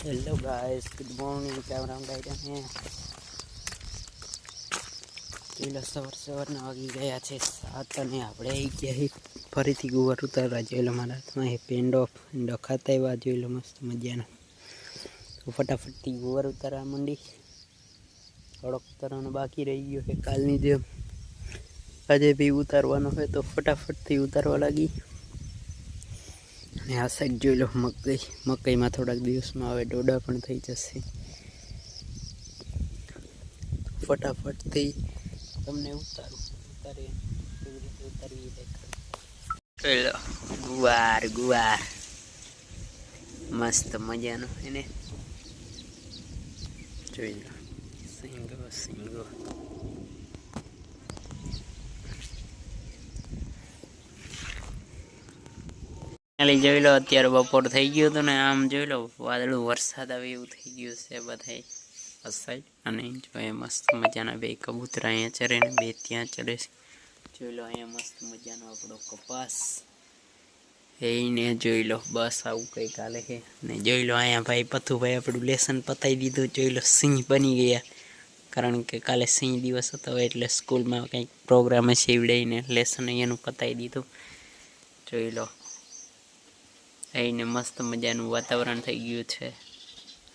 Hello guys good morning કેમ રામ ડાયરા હે પેલા સવાર સવારના વાગી ગયા છે સાત અને આપણે ગયા ફરીથી ગુવાર ઉતારવા જોઈ લો મારા હાથમાં એ પેંડો પેંડો ખાતા એવા જોયેલો મસ્ત મજાનો તો ફટાફટથી ગુવાર ઉતારવા માંડી થોડોક ઉતારવાનો બાકી રહી ગયો છે કાલની જેમ આજે બી ઉતારવાનો હોય તો ફટાફટથી ઉતારવા લાગી અને આ સાઈડ જોઈ લો, મકઈ, મકઈમાં થોડાક દિવસમાં હવે ડોડા પણ થઈ જશે. ફટાફટથી તમને ઉતારું ઉતારી કેવી રીતે ઉતારવી લો, ગુવાર ગુવાર. મસ્ત મજાનો એને જોઈ લો, સિંગો સિંગો. ખાલી જોઈ લો, અત્યારે બપોર થઈ ગયું હતું ને, આમ જોઈ લો, વાદળું વરસાદ આવે એવું થઈ ગયું છે બધાય. વસાઈ અને જો એ મસ્ત મજાના બે કબૂતર અહીંયા ચરે ને, બે ત્યાં ચરે છે. જોઈ લો, અહીંયા મસ્ત મજાનો આપણો કપાસ. એને જોઈ લો, બસ આવું કંઈક હાલે છે. ને જોઈ લો, અહીંયા ભાઈ પથુભાઈ આપણું લેસન પતાવી દીધું, જોઈ લો, સિંહ બની ગયા. કારણ કે કાલે સિંહ દિવસ હતો, એટલે સ્કૂલમાં કંઈક પ્રોગ્રામ છે એવડાવીને લેસન અહીંયાનું પતાવી દીધું. જોઈ લો અહીંને મસ્ત મજાનું વાતાવરણ થઈ ગયું છે.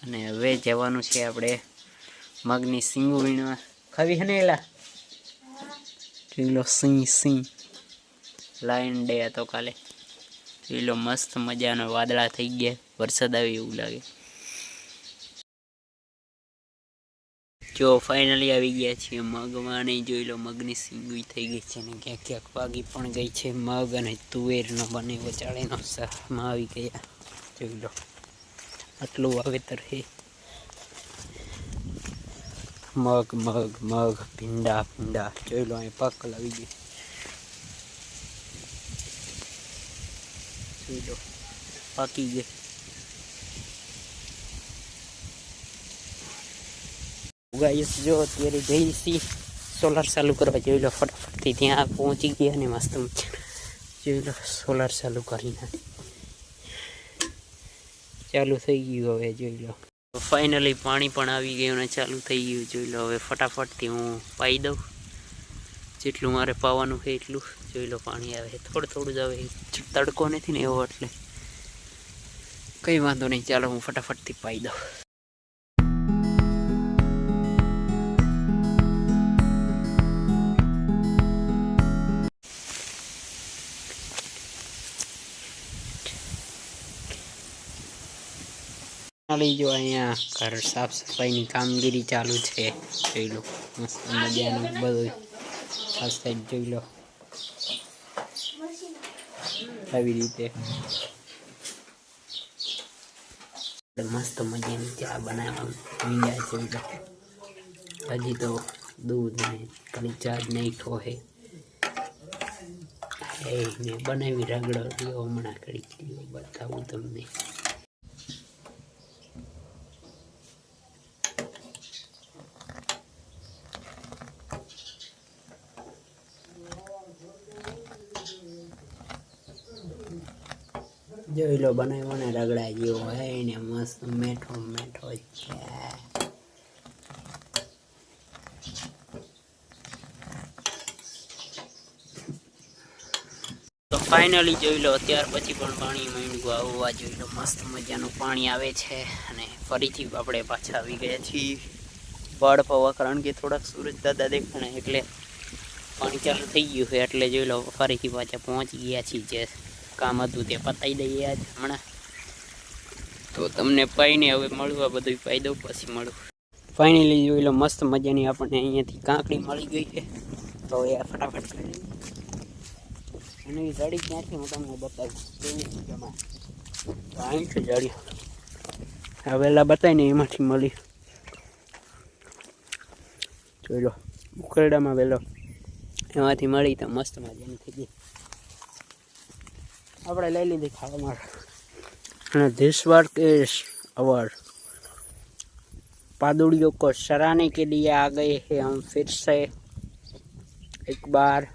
અને હવે જવાનું છે આપણે મગની સિંગુ વીણવા. ખાવી હે ને એલા? જોઈ લો સિંહ. સિંહ લાઈન ડે હતો કાલે. જોઈ લો મસ્ત મજાનો વાદળા થઈ ગયા. વરસાદ આવે એવું લાગે. જો ફાઇનલી આવી ગયા છીએ મગમાં નહીં જોઈ લો મગની સિંગુઈ થઈ ગઈ છે અને ક્યાંક ક્યાંક વાગી પણ ગઈ છે મગ અને તુવેરનો બને વચાળીનો શાકમાં આવી ગયા. જોઈ લો, આટલું વાવેતર છે. મગ મગ મગ, ભીંડા ભીંડા, જોઈ લો અહીં પાકલ આવી ગઈ. જોઈ લો, પાકી ગઈ. ગાઈસ જો અત્યારે જઈ છીએ સોલાર ચાલુ કરવા જોઈ લો ફટાફટથી ત્યાં પહોંચી ગયા ને મસ્ત મજાના. જોઈ લો સોલાર ચાલુ કરી નાખી ચાલુ થઈ ગયું હવે જોઈ લો ફાઇનલી પાણી પણ આવી ગયું અને ચાલુ થઈ ગયું જોઈ લો હવે ફટાફટથી હું પાઈ દઉં જેટલું મારે પાવાનું છે એટલું જોઈ લો પાણી આવે થોડું થોડું જ આવે તડકો નથી ને એવો એટલે કંઈ વાંધો નહીં ચાલો હું ફટાફટથી પાઈ દઉં જો અહીંયા ઘર સાફ સફાઈની કામગીરી ચાલુ છે, જોઈ લો. મસ્ત મજાનું બધું ખાસ સાઈડ જોઈ લો. આવી રીતે. મસ્ત મજાની ચા બનાવવાનું હજી તો દૂધ ને ખાલી ચા જ નહીં ઠોહે એ ને બનાવી રગડો હમણાં કરી બતાવું તમને. જોઈ લો બનાવ્યો ને રગડા જેવો હોય ને મસ્ત મેઠો મેઠો છે. ફાઇનલી જોઈ લો ત્યાર પછી પણ પાણી માંડવું આવવા જોઈ લો, મસ્ત મજાનું પાણી આવે છે અને ફરીથી આપણે પાછા આવી ગયા છીએ. બળ પવા, કારણ કે થોડાક સૂરજ દાદા દેખાણે એટલે પાણી ચાલુ થઈ ગયું છે, એટલે જોઈ લો, ફરીથી પાછા પહોંચી ગયા છીએ. જે કામ હતું તે પતાવી દઈએ આજ હમણાં. તો તમને પાઈને હવે મળવા બધું પાઈ દઉં પછી મળું. ફાઇનલી જોઈ લો, મસ્ત મજાની આપણને અહીંયાથી કાંકડી મળી ગઈ છે. તો એ ફટાફટ અને. એની જડી ક્યાંથી હું તમને બતાવીશ? કેવી જમા તો અહીં છે જડી. બતાવીને એમાંથી મળી. જોઈ લો, ઉકરડામાં વહેલો એમાંથી મળી તો મસ્ત મજાની થઈ ગઈ. આપણે લઈ લીધી ખાવા માટે અને ધીસ વર્ક ઇઝ અવર પાદુડિયો કો સરાને કે લીએ આ ગયે હે હમ ફિર સે. એક બાર.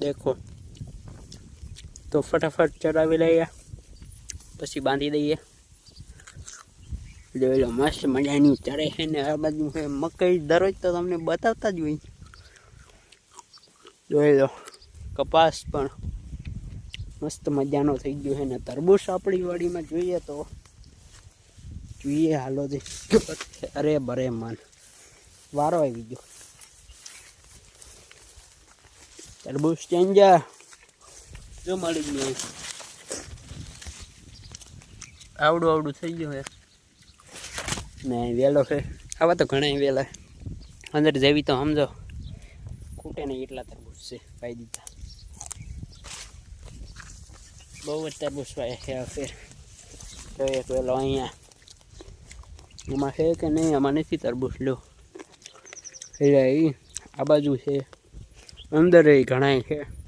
દેખો. તો ફટાફટ ચડાવી લઈએ. પછી બાંધી દઈએ. જોઈ લો, મસ્ત મજાની ચડે છે ને આ બાજુ છે મકઈ. દરરોજ તો તમને બતાવતા જ હોય. જોઈ લો, કપાસ પણ મસ્ત મજાનો થઈ ગયો છે ને તરબૂચ આપણી વાડીમાં જોઈએ તો. જોઈએ હાલો દે અરે બરે મન વારો આવી ગયો. તરબૂચ ચેન્જા જો મળી ગયું આવડું આવડું થઈ ગયું છે. ને વહેલો છે. આવા તો ઘણા વહેલા અંદર જેવી તો સમજો. ખૂટે નહીં એટલા તરબૂચ છે. પાઈ દીધા બહુ જ તરબૂચ પાય છે આ ફેર. એક વેલો અહીંયા. એમાં છે કે નહીં, આમાં નથી તરબૂચ, લો. એટલે એ આ બાજુ છે. અંદર એ ઘણા છે.